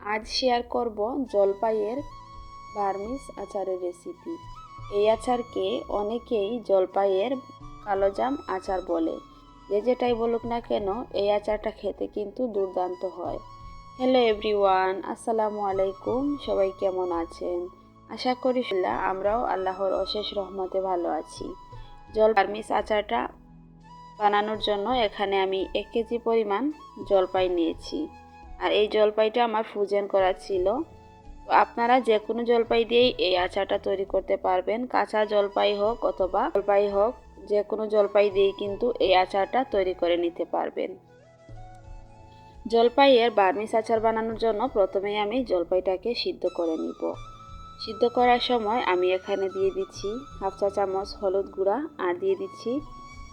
আজ শেয়ার করব জলপাইয়ের বার্মিস আচারের রেসিপি। এই আচারকে অনেকেই জলপাইয়ের কালোজাম আচার বলে। যে যেটাই বলুক না কেন, এই আচারটা খেতে কিন্তু দুর্দান্ত হয়। হ্যালো এভরিওয়ান আসসালামু আলাইকুম। সবাই কেমন আছেন? আশা করি আমরাও আল্লাহর অশেষ রহমতে ভালো আছি। জল বার্মিস আচারটা বানানোর জন্য এখানে আমি এক কেজি পরিমাণ জলপাই নিয়েছি। আর এই জলপাইটা আমার ফ্রোজেন করা ছিল। তো আপনারা যে কোনো জলপাই দিয়েই এই আচারটা তৈরি করতে পারবেন। কাঁচা জলপাই হোক অথবা জলপাই হোক যে কোনো জলপাই দিয়েই কিন্তু এই আচারটা তৈরি করে নিতে পারবেন। জলপাইয়ের বার্মিস আচার বানানোর জন্য প্রথমেই আমি জলপাইটাকে সিদ্ধ করে নিব। সিদ্ধ করার সময় আমি এখানে দিয়ে দিচ্ছি হাফ চা চামচ হলুদ গুঁড়া আর দিয়ে দিচ্ছি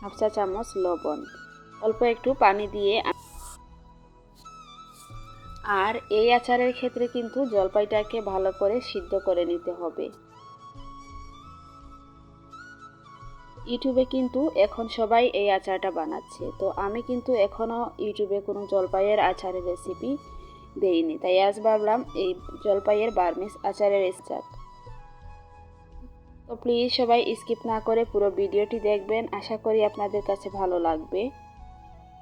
হাফ চা চামচ লবণ। অল্প একটু পানি দিয়ে আর এই আচারের ক্ষেত্রে কিন্তু জলপাইটাকে ভালো করে সিদ্ধ করে নিতে হবে। ইউটিউবে কিন্তু এখন সবাই এই আচারটা বানাচ্ছে। তো আমি কিন্তু এখনও ইউটিউবে কোনো জলপাইয়ের আচারের রেসিপি দেইনি। তাই আজ ভাবলাম এই জলপাইয়ের বার্মিস আচারের রেসিপি তো প্লিজ সবাই স্কিপ না করে পুরো ভিডিওটি দেখবেন। আশা করি আপনাদের কাছে ভালো লাগবে।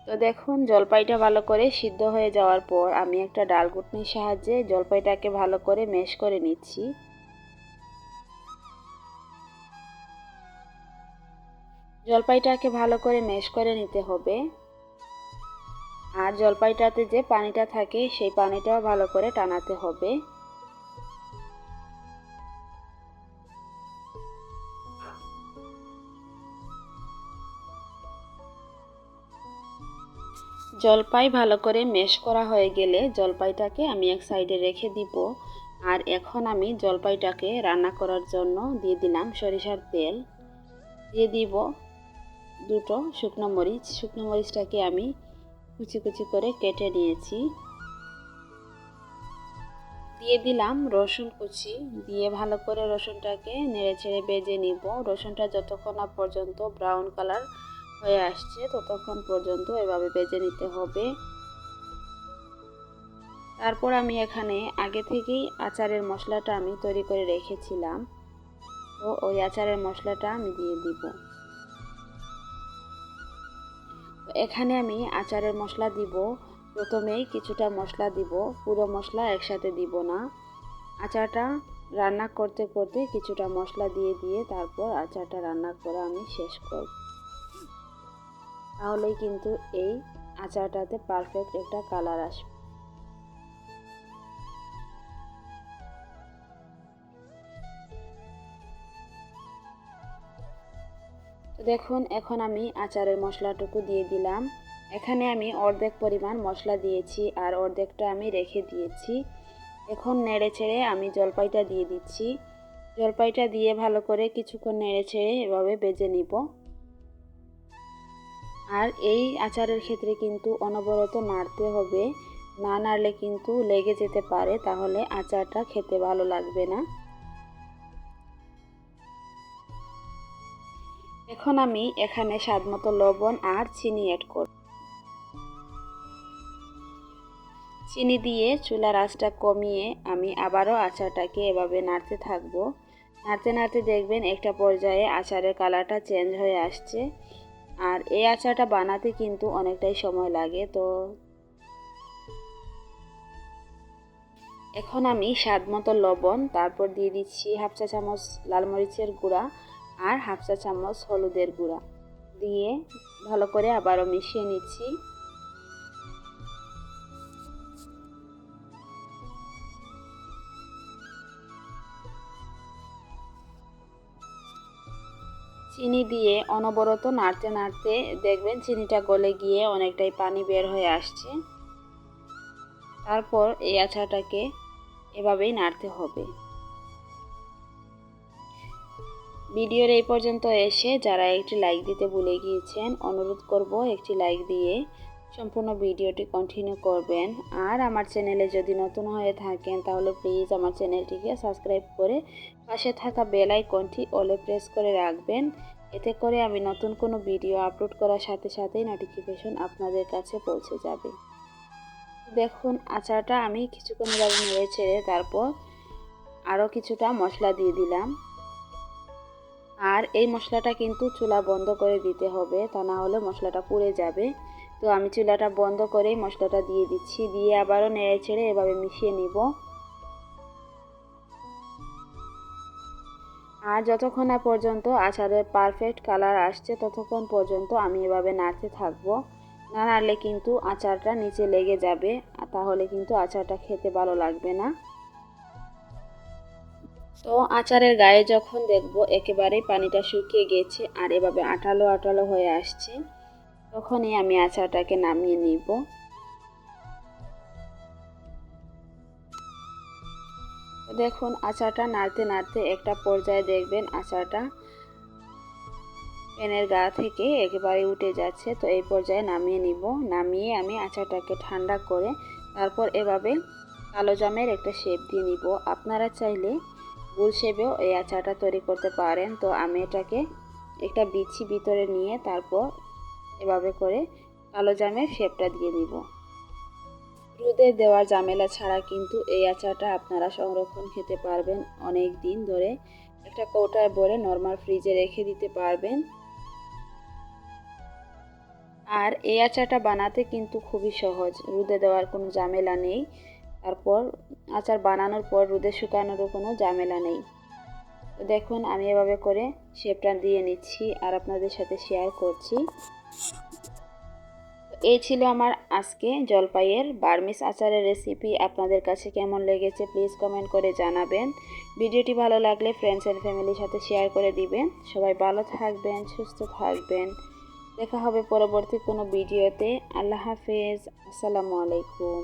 তো দেখুন, জলপাইটা ভালো করে সিদ্ধ হয়ে যাওয়ার পর আমি একটা ডাল ঘুটনির সাহায্যে জলপাইটাকে ভালো করে মেশ করে নিচ্ছি। জলপাইটাকে ভালো করে মেশ করে নিতে হবে। আর জলপাইটাতে যে পানিটা থাকে, সেই পানিটাও ভালো করে টানাতে হবে। জলপাই ভালো করে মেশ করা হয়ে গেলে জলপাইটাকে আমি এক সাইডে রেখে দিব। আর এখন আমি জলপাইটাকে রান্না করার জন্য দিয়ে দিলাম সরিষার তেল। দিয়ে দিব দুটো শুকনো মরিচ। শুকনো মরিচটাকে আমি কুচি কুচি করে কেটে নিয়েছি। দিয়ে দিলাম রসুন কুচি। দিয়ে ভালো করে রসুনটাকে নেড়ে ছেড়ে বেজে নিব। রসুনটা যতক্ষণ না পর্যন্ত ব্রাউন কালার হয়ে আসছে, ততক্ষণ পর্যন্ত এভাবে বেজে নিতে হবে। তারপর আমি এখানে আগে থেকেই আচারের মশলাটা আমি তৈরি করে রেখেছিলাম। তো ওই আচারের মশলাটা আমি দিয়ে দিব। এখানে আমি আচারের মশলা দিব। প্রথমেই কিছুটা মশলা দিব। পুরো মশলা একসাথে দিব না। আচারটা রান্না করতে করতে কিছুটা মশলা দিয়ে দিয়ে তারপর আচারটা রান্না করে আমি শেষ করব। তাহলেই কিন্তু এই আচারটাতে পারফেক্ট একটা কালার আসবে। দেখুন, এখন আমি আচারের মশলাটুকু দিয়ে দিলাম। এখানে আমি অর্ধেক পরিমাণ মশলা দিয়েছি আর অর্ধেকটা আমি রেখে দিয়েছি। এখন নেড়ে ছেড়ে আমি জলপাইটা দিয়ে দিচ্ছি। জলপাইটা দিয়ে ভালো করে কিছুক্ষণ নেড়ে ছেড়ে এভাবে বেজে নিব। আর এই আচারের ক্ষেত্রে কিন্তু অনবরত নাড়তে হবে। না নাড়লে কিন্তু লেগে যেতে পারে, তাহলে আচারটা খেতে ভালো লাগবে না। এখন আমি এখানে স্বাদ মতো লবণ আর চিনি অ্যাড করব। চিনি দিয়ে চুলার আঁচটা কমিয়ে আমি আবারও আচারটাকে এভাবে নাড়তে থাকব। নাড়তে নাড়তে দেখবেন একটা পর্যায়ে আচারের কালারটা চেঞ্জ হয়ে আসছে। আর এই আচারটা বানাতে কিন্তু অনেকটাই সময় লাগে, তো এখন আমি স্বাদ মতো লবণ, তারপর দিয়ে দিচ্ছি হাফ চা চামচ লাল মরিচের গুঁড়া আর হাফ চা চামচ হলুদের গুঁড়া। দিয়ে ভালো করে আবারও মিশিয়ে নিচ্ছি। চিনি দিয়ে অনবরত নাড়তে নাড়তে দেখবেন চিনিটা গলে গিয়ে অনেকটাই পানি বের হয়ে আসছে। তারপর এই আচারটাকে এভাবেই নাড়তে হবে। ভিডিওর এই পর্যন্ত এসে যারা একটি লাইক দিতে ভুলে গিয়েছেন, অনুরোধ করব একটি লাইক দিয়ে সম্পূর্ণ ভিডিওটি কন্টিনিউ করবেন। আর আমার চ্যানেলে যদি নতুন হয়ে থাকেন, তাহলে প্লিজ আমার চ্যানেলটিকে সাবস্ক্রাইব করে পাশে থাকা বেল আইকনটি অলে প্রেস করে রাখবেন। এতে করে আমি নতুন কোনো ভিডিও আপলোড করার সাথে সাথেই নোটিফিকেশন আপনাদের কাছে পৌঁছে যাবে। দেখুন, আচারটা আমি কিছুক্ষণ এভাবে নেড়ে ছেড়ে তারপর আরও কিছুটা মশলা দিয়ে দিলাম। আর এই মশলাটা কিন্তু চুলা বন্ধ করে দিতে হবে, তা না হলে মশলাটা পুড়ে যাবে। তো আমি চুলাটা বন্ধ করেই মশলাটা দিয়ে দিচ্ছি। দিয়ে আবারও নেড়ে ছেড়ে এভাবে মিশিয়ে নিব। আর যতক্ষণ না পর্যন্ত আচারের পারফেক্ট কালার আসছে, ততক্ষণ পর্যন্ত আমি এভাবে নাড়তে থাকব। না নাড়লে কিন্তু আচারটা নিচে লেগে যাবে তাহলে কিন্তু আচারটা খেতে ভালো লাগবে না। তো আচারের গায়ে যখন দেখব, একেবারেই পানিটা শুকিয়ে গেছে, আর এভাবে আঠালো আঠালো হয়ে আসছে। তখনই আমি আচারটাকে নামিয়ে নিব। দেখুন, আচারটা নাড়তে নাড়তে একটা পর্যায়ে দেখবেন আচারটা প্যানের গা থেকে একেবারে উঠে যাচ্ছে। তো এই পর্যায়ে নামিয়ে নিব। নামিয়ে আমি আচারটাকে ঠান্ডা করে তারপর এভাবে কালো জামের একটা শেপ দিয়ে নিব। আপনারা চাইলে গুল শেপেও এই আচারটা তৈরি করতে পারেন। তো আমি এটাকে একটা বিছি ভিতরে নিয়ে তারপর এভাবে করে কালো জামের শেপটা দিয়ে নিব রোদে দেওয়ার ঝামেলা ছাড়া কিন্তু এই আচারটা আপনারা সংরক্ষণ খেতে পারবেন অনেক দিন ধরে। একটা কৌটায় ভরে নর্মাল ফ্রিজে রেখে দিতে পারবেন। আর এই আচারটা বানাতে কিন্তু খুবই সহজ, রোদে দেওয়ার কোনো ঝামেলা নেই। তারপর আচার বানানোর পর রোদে শুকানোরও কোনো ঝামেলা নেই। দেখুন, আমি এভাবে করে শেপটা দিয়ে নিচ্ছি আর আপনাদের সাথে শেয়ার করছি। এই ছিল আমার আজকে জলপাইয়ের বার্মিস আচারের রেসিপি আপনাদের কাছে কেমন লেগেছে প্লিজ কমেন্ট করে জানাবেন। ভিডিওটি ভালো লাগলে ফ্রেন্ডস অ্যান্ড ফ্যামিলির সাথে শেয়ার করে দিবেন। সবাই ভালো থাকবেন, সুস্থ থাকবেন। দেখা হবে পরবর্তী কোনো ভিডিওতে। আল্লাহ হাফেজ। আসসালামু আলাইকুম।